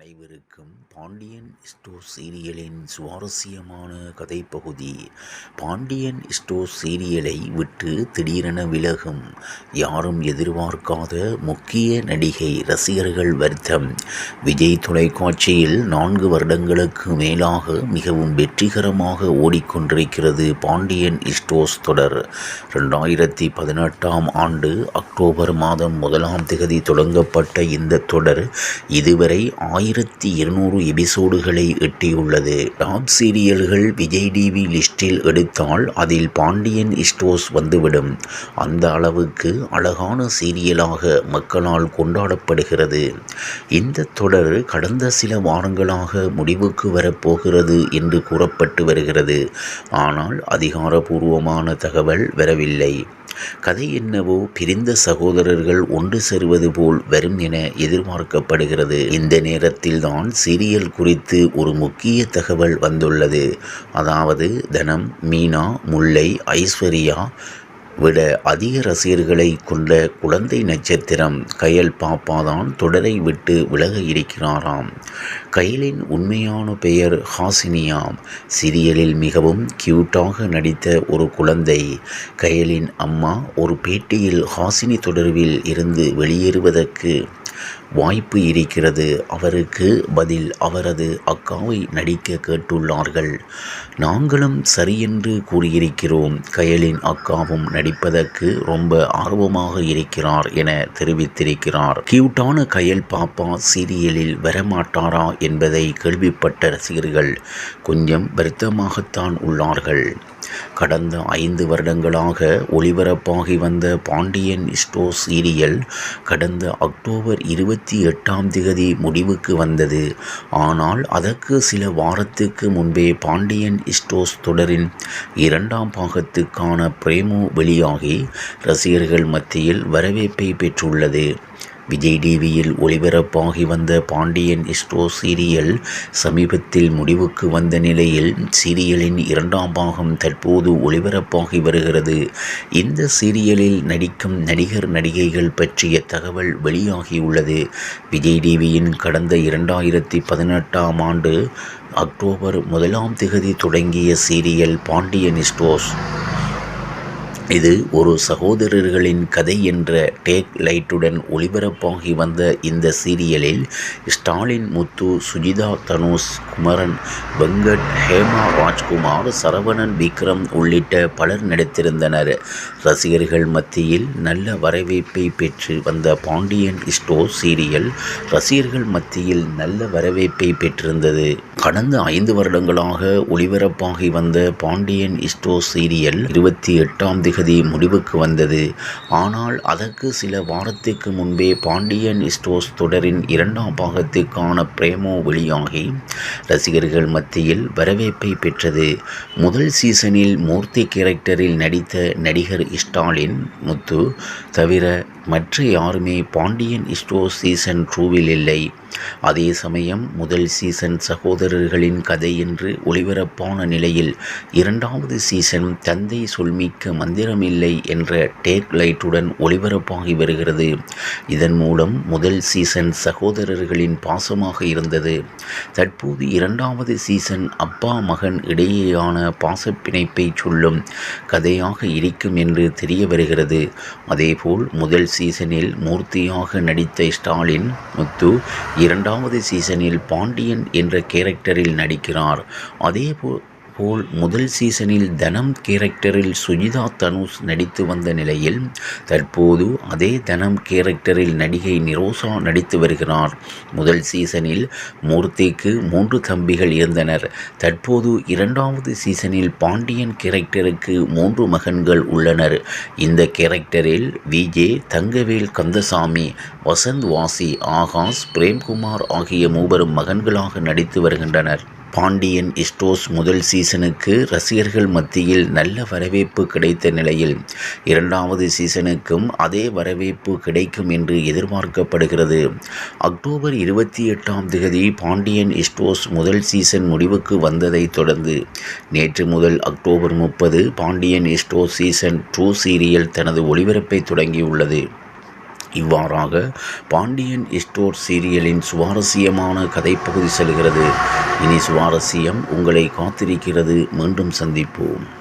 அனைவருக்கும் பாண்டியன் ஸ்டோர் சீரியலின் சுவாரஸ்யமான கதைப்பகுதி பாண்டியன் ஸ்டோர் சீரியலை விட்டு திடீரென விலகும். யாரும் எதிர்பார்க்காத முக்கிய நடிகை ரசிகர்கள் வருத்தம். விஜய் தொலைக்காட்சியில் நான்கு வருடங்களுக்கு மேலாக மிகவும் வெற்றிகரமாக ஓடிக்கொண்டிருக்கிறது பாண்டியன் ஸ்டோர்ஸ் தொடர். ரெண்டாயிரத்தி பதினெட்டாம் ஆண்டு அக்டோபர் மாதம் முதலாம் திகதி தொடங்கப்பட்ட இந்த தொடர் இதுவரை ஆயிரத்தி இருநூறு எபிசோடுகளை எட்டியுள்ளது. டாப் சீரியல்கள் விஜய் டிவி லிஸ்டில் எடுத்தால் அதில் பாண்டியன் இஸ்டோஸ் வந்துவிடும். அந்த அளவுக்கு அழகான சீரியலாக மக்களால் கொண்டாடப்படுகிறது. இந்த தொடர் கடந்த சில வாரங்களாக முடிவுக்கு வரப்போகிறது என்று கூறப்பட்டு வருகிறது. ஆனால் அதிகாரபூர்வமான தகவல் வரவில்லை. கதை என்னவோ பிரிந்த சகோதரர்கள் ஒன்று சேருவது போல் வரும் என எதிர்பார்க்கப்படுகிறது. இந்த நேரத்தில் சமீபத்தில்தான் சீரியல் குறித்து ஒரு முக்கிய தகவல் வந்துள்ளது. அதாவது தனம் மீனா முல்லை ஐஸ்வர்யா விட அதிக ரசிகர்களை கொண்ட குழந்தை நட்சத்திரம் கயல் பாப்பா தான் தொடரை விட்டு விலக இருக்கிறாராம். கயலின் உண்மையான பெயர் ஹாசினியாம் சீரியலில் மிகவும் கியூட்டாக நடித்த ஒரு குழந்தை. கயலின் அம்மா ஒரு பேட்டியில் ஹாசினி தொடர்பில் இருந்து வெளியேறுவதற்கு வாய்ப்பு இருக்கிறது. அவருக்கு பதில் அவரது அக்காவை நடிக்க கேட்டுள்ளார்கள். நாங்களும் சரியென்று கூறியிருக்கிறோம். கயலின் அக்காவும் நடிப்பதற்கு ரொம்ப ஆர்வமாக இருக்கிறார் என தெரிவித்திருக்கிறார். கியூட்டான கயல் பாப்பா சீரியலில் வரமாட்டாரா என்பதை கேள்விப்பட்ட ரசிகர்கள் கொஞ்சம் வருத்தமாகத்தான் உள்ளார்கள். கடந்த ஐந்து வருடங்களாக ஒளிபரப்பாகி வந்த பாண்டியன் ஸ்டோ சீரியல் கடந்த அக்டோபர் இருபத்தி எட்டாம் திகதி முடிவுக்கு வந்தது. ஆனால் அதற்கு சில வாரத்துக்கு முன்பே பாண்டியன் இஸ்டோஸ் தொடரின் இரண்டாம் பாகத்துக்கான பிரேமோ வெளியாகி ரசிகர்கள் மத்தியில் வரவேற்பை பெற்றுள்ளது. விஜய் டிவியில் ஒளிபரப்பாகி வந்த பாண்டியன் ஸ்டோ சீரியல் சமீபத்தில் முடிவுக்கு வந்த நிலையில் சீரியலின் இரண்டாம் பாகம் தற்போது ஒளிபரப்பாகி வருகிறது. இந்த சீரியலில் நடிக்கும் நடிகர் நடிகைகள் பற்றிய தகவல் வெளியாகியுள்ளது. விஜய் டிவியின் கடந்த இரண்டாயிரத்தி பதினெட்டாம் ஆண்டு அக்டோபர் முதலாம் திகதி தொடங்கிய சீரியல் பாண்டியன் இஸ்டோஸ் இது ஒரு சகோதரர்களின் கதை என்ற டேக் லைட்டுடன் ஒளிபரப்பாகி வந்த இந்த சீரியலில் ஸ்டாலின் முத்து சுஜிதா தனுஷ் குமரன் வெங்கட் ஹேமா ராஜ்குமார் சரவணன் விக்ரம் உள்ளிட்ட பலர் நடித்திருந்தனர். ரசிகர்கள் மத்தியில் நல்ல வரவேற்பை பெற்று வந்த பாண்டியன் ஸ்டோர் சீரியல் ரசிகர்கள் மத்தியில் நல்ல வரவேற்பை பெற்றிருந்தது. கடந்த ஐந்து வருடங்களாக ஒளிபரப்பாகி வந்த பாண்டியன் ஸ்டோர் சீரியல் இருபத்தி எட்டாம் திகதி முடிவுக்கு வந்தது. ஆனால் அதற்கு சில வாரத்துக்கு முன்பே பாண்டியன் ஸ்டோர்ஸ் தொடரின் இரண்டாம் பாகத்துக்கான பிரேமோ வெளியாகி ரசிகர்கள் மத்தியில் வரவேற்பை பெற்றது. முதல் சீசனில் மூர்த்தி கேரக்டரில் நடித்த நடிகர் ஸ்டாலின் முத்து தவிர மற்ற யாருமே பாண்டியன் ஸ்டோர் சீசன் டூவில் இல்லை. அதே சமயம் முதல் சீசன் சகோதரர்களின் கதை என்று ஒளிபரப்பான நிலையில் இரண்டாவது சீசன் தந்தை சொல்மிக்க மந்திரமில்லை என்ற டேக் லைட்டுடன் ஒளிபரப்பாகி வருகிறது. இதன் மூலம் முதல் சீசன் சகோதரர்களின் பாசமாக இருந்தது. தற்போது இரண்டாவது சீசன் அப்பா மகன் இடையேயான பாசப்பிணைப்பை சொல்லும் கதையாக இருக்கும் என்று தெரிய வருகிறது. அதேபோல் முதல் சீசனில் மூர்த்தியாக நடித்த ஸ்டாலின் முத்து இரண்டாவது சீசனில் பாண்டியன் என்ற கேரக்டரில் நடிக்கிறார். அதேபோல் போல் முதல் சீசனில் தனம் கேரக்டரில் சுஜிதா தனுஷ் நடித்து வந்த நிலையில் தற்போது அதே தனம் கேரக்டரில் நடிகை நிரோசா நடித்து வருகிறார். முதல் சீசனில் மூர்த்திக்கு மூன்று தம்பிகள் இருந்தனர். தற்போது இரண்டாவது சீசனில் பாண்டியன் கேரக்டருக்கு மூன்று மகன்கள் உள்ளனர். இந்த கேரக்டரில் விஜே தங்கவேல் கந்தசாமி வசந்த் வாசி ஆகாஷ் பிரேம்குமார் ஆகிய மூவரும் மகன்களாக நடித்து வருகின்றனர். பாண்டியன் இஸ்டோஸ் முதல் சீசனுக்கு ரசிகர்கள் மத்தியில் நல்ல வரவேற்பு கிடைத்த நிலையில் இரண்டாவது சீசனுக்கும் அதே வரவேற்பு கிடைக்கும் என்று எதிர்பார்க்கப்படுகிறது. அக்டோபர் இருபத்தி எட்டாம் தேதி பாண்டியன் இஸ்டோஸ் முதல் சீசன் முடிவுக்கு வந்ததை தொடர்ந்து நேற்று முதல் அக்டோபர் முப்பது Pandian stores season two serial தனது ஒளிபரப்பை தொடங்கியுள்ளது. இவ்வாறாக பாண்டியன் எஸ்டோர் சீரியலின் சுவாரஸ்யமான கதைப்பகுதி செல்கிறது. இனி சுவாரஸ்யம் உங்களை காத்திருக்கிறது. மீண்டும் சந்திப்போம்.